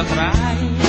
atrás.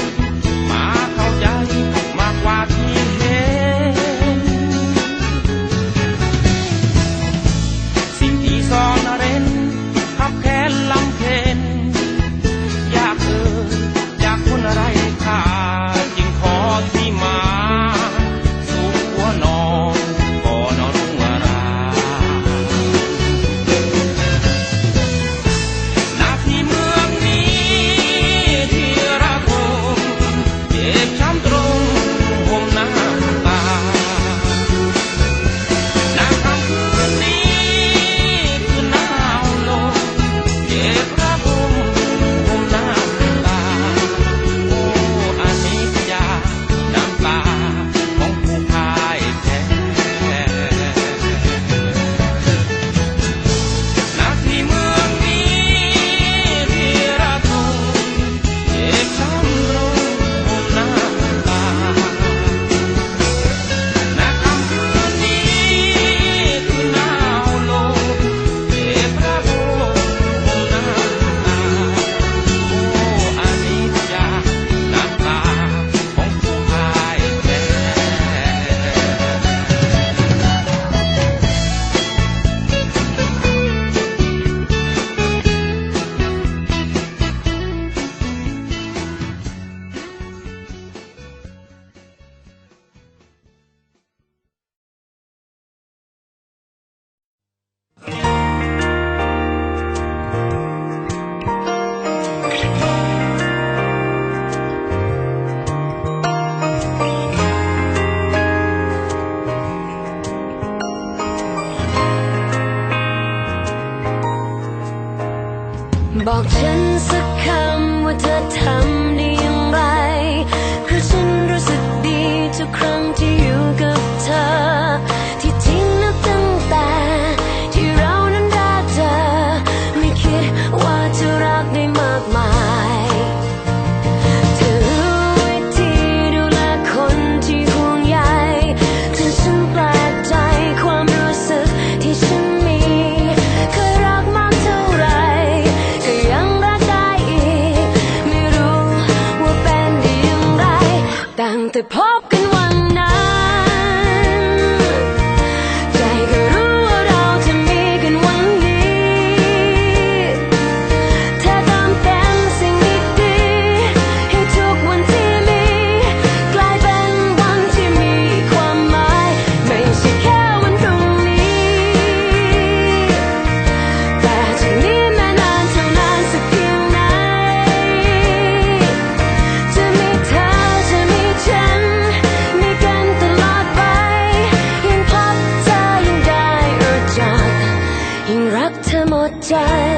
ฉันสักคำว่าเธอทำได้อย่างไร คืฉันรู้สึกดีทุกครั้งที่อยู่กับเธอ the pop can 转